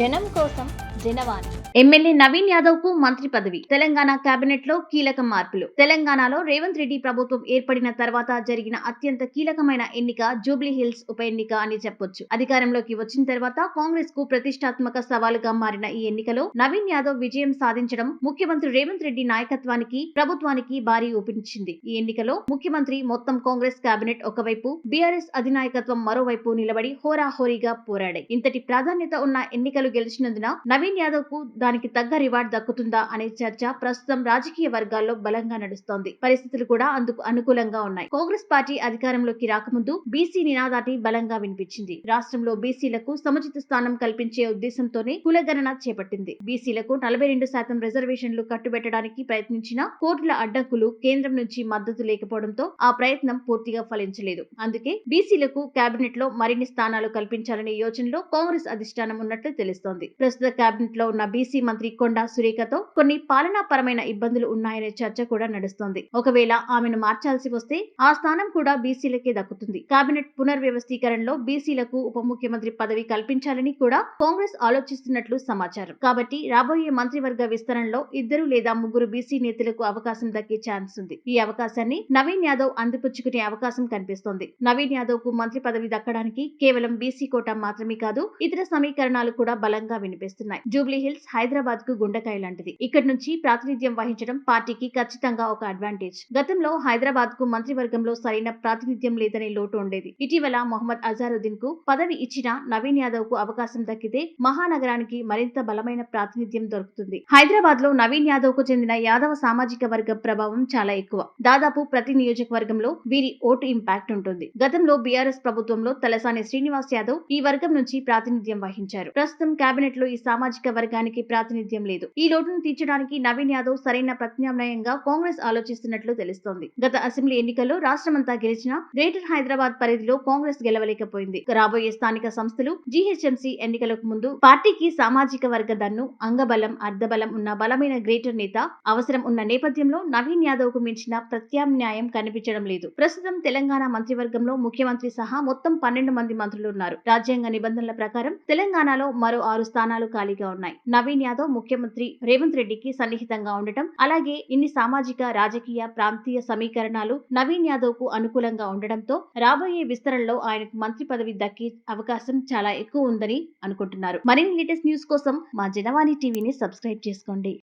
జనం కోసం జనవాణి ఎమ్మెల్యే నవీన్ యాదవ్కు మంత్రి పదవి. తెలంగాణ కేబినెట్లో కీలక మార్పులు. తెలంగాణలో రేవంత్ రెడ్డి ప్రభుత్వం ఏర్పడిన తర్వాత జరిగిన అత్యంత కీలకమైన ఎన్నిక జూబ్లీ హిల్స్ ఉప ఎన్నిక అని చెప్పొచ్చు. అధికారంలోకి వచ్చిన తర్వాత కాంగ్రెస్కు ప్రతిష్టాత్మక సవాలుగా మారిన ఈ ఎన్నికలో నవీన్ యాదవ్ విజయం సాధించడం ముఖ్యమంత్రి రేవంత్ రెడ్డి నాయకత్వానికి ప్రభుత్వానికి భారీ ఊపించింది. ఈ ఎన్నికలో ముఖ్యమంత్రి మొత్తం కాంగ్రెస్ కేబినెట్ ఒకవైపు బీఆర్ఎస్ అధినాయకత్వం మరోవైపు నిలబడి హోరాహోరీగా పోరాడాయి. ఇంతటి ప్రాధాన్యత ఉన్న ఎన్నికలు గెలిచినందున నవీన్ యాదవ్కు దానికి తగ్గ రివార్డ్ దక్కుతుందా అనే చర్చ ప్రస్తుతం రాజకీయ వర్గాల్లో బలంగా నడుస్తోంది. పరిస్థితులు కూడా అందుకు అనుకూలంగా ఉన్నాయి. కాంగ్రెస్ పార్టీ అధికారంలోకి రాకముందు బీసీ నినాదాన్ని బలంగా వినిపించింది. రాష్ట్రంలో బీసీలకు సముచిత స్థానం కల్పించే ఉద్దేశంతోనే కులగణన చేపట్టింది. బీసీలకు నలభై రెండు శాతం రిజర్వేషన్లు కట్టుబెట్టడానికి ప్రయత్నించిన కోర్టుల అడ్డంకులు కేంద్రం నుంచి మద్దతు లేకపోవడంతో ఆ ప్రయత్నం పూర్తిగా ఫలించలేదు. అందుకే బీసీలకు కేబినెట్లో మరిన్ని స్థానాలు కల్పించాలనే యోచనలో కాంగ్రెస్ అధిష్టానం ఉన్నట్లు తెలుస్తోంది. ప్రస్తుత కేబినెట్లో ఉన్న బీసీ మంత్రి కొండా సురేఖతో కొన్ని పాలనాపరమైన ఇబ్బందులు ఉన్నాయనే చర్చ కూడా నడుస్తోంది. ఒకవేళ ఆమెను మార్చాల్సి వస్తే ఆ స్థానం కూడా బీసీలకే దక్కుతుంది. కేబినెట్ పునర్వ్యవస్థీకరణలో బీసీలకు ఉప ముఖ్యమంత్రి పదవి కల్పించాలని కూడా కాంగ్రెస్ ఆలోచిస్తున్నట్లు సమాచారం. కాబట్టి రాబోయే మంత్రివర్గ విస్తరణలో ఇద్దరు లేదా ముగ్గురు బీసీ నేతలకు అవకాశం దక్కే ఛాన్స్ ఉంది. ఈ అవకాశాన్ని నవీన్ యాదవ్ అందిపుచ్చుకునే అవకాశం కనిపిస్తోంది. నవీన్ యాదవ్కు మంత్రి పదవి దక్కడానికి కేవలం బీసీ కోటా మాత్రమే కాదు ఇతర సమీకరణాలు కూడా బలంగా వినిపిస్తున్నాయి. జూబ్లీ హిల్స్ హైదరాబాద్కు గుండెకాయ లాంటిది. ఇక్కడి నుంచి ప్రాతినిధ్యం వహించడం పార్టీకి ఖచ్చితంగా ఒక అడ్వాంటేజ్. గతంలో హైదరాబాద్కు మంత్రివర్గంలో సరైన ప్రాతినిధ్యం లేదనే లోటు ఉండేది. ఇటీవల మొహమ్మద్ అజారుద్దీన్కు పదవి ఇచ్చిన నవీన్ యాదవ్కు అవకాశం దక్కితే మహానగరానికి మరింత బలమైన ప్రాతినిధ్యం దొరుకుతుంది. హైదరాబాద్లో నవీన్ యాదవ్కు చెందిన యాదవ సామాజిక వర్గ ప్రభావం చాలా ఎక్కువ. దాదాపు ప్రతి నియోజకవర్గంలో వీరి ఓటు ఇంపాక్ట్ ఉంటుంది. గతంలో బీఆర్ఎస్ ప్రభుత్వంలో తలసాని శ్రీనివాస్ యాదవ్ ఈ వర్గం నుంచి ప్రాతినిధ్యం వహించారు. ప్రస్తుతం కేబినెట్లో ఈ సామాజిక వర్గానికి ప్రాతినిధ్యం లేదు. ఈ లోటును తీర్చడానికి నవీన్ యాదవ్ సరైన ప్రత్యామ్నాయంగా కాంగ్రెస్ ఆలోచిస్తున్నట్లు తెలుస్తోంది. గత అసెంబ్లీ ఎన్నికల్లో రాష్ట్రమంతా గెలిచిన గ్రేటర్ హైదరాబాద్ పరిధిలో కాంగ్రెస్ గెలవలేకపోయింది. రాబోయే స్థానిక సంస్థలు జీహెచ్ఎంసీ ఎన్నికలకు ముందు పార్టీకి సామాజిక వర్గ దన్ను అంగబలం అర్ధబలం ఉన్న బలమైన గ్రేటర్ నేత అవసరం ఉన్న నేపథ్యంలో నవీన్ యాదవ్కు మించిన ప్రత్యామ్నాయం కనిపించడం లేదు. ప్రస్తుతం తెలంగాణ మంత్రివర్గంలో ముఖ్యమంత్రి సహా మొత్తం పన్నెండు మంది మంత్రులు ఉన్నారు. రాజ్యాంగ నిబంధనల ప్రకారం తెలంగాణలో మరో ఆరు స్థానాలు ఖాళీగా ఉన్నాయి. నవీన్ యాదవ్ ముఖ్యమంత్రి రేవంత్ రెడ్డికి సన్నిహితంగా ఉండటం అలాగే ఇన్ని సామాజిక రాజకీయ ప్రాంతీయ సమీకరణాలు నవీన్ యాదవ్కు అనుకూలంగా ఉండడంతో రాబోయే విస్తరణలో ఆయనకు మంత్రి పదవి దక్కే అవకాశం చాలా ఎక్కువ ఉందని అనుకుంటున్నారు. మరిన్ని లేటెస్ట్ న్యూస్ కోసం మా జనవాణి టీవీని సబ్స్క్రైబ్ చేసుకోండి.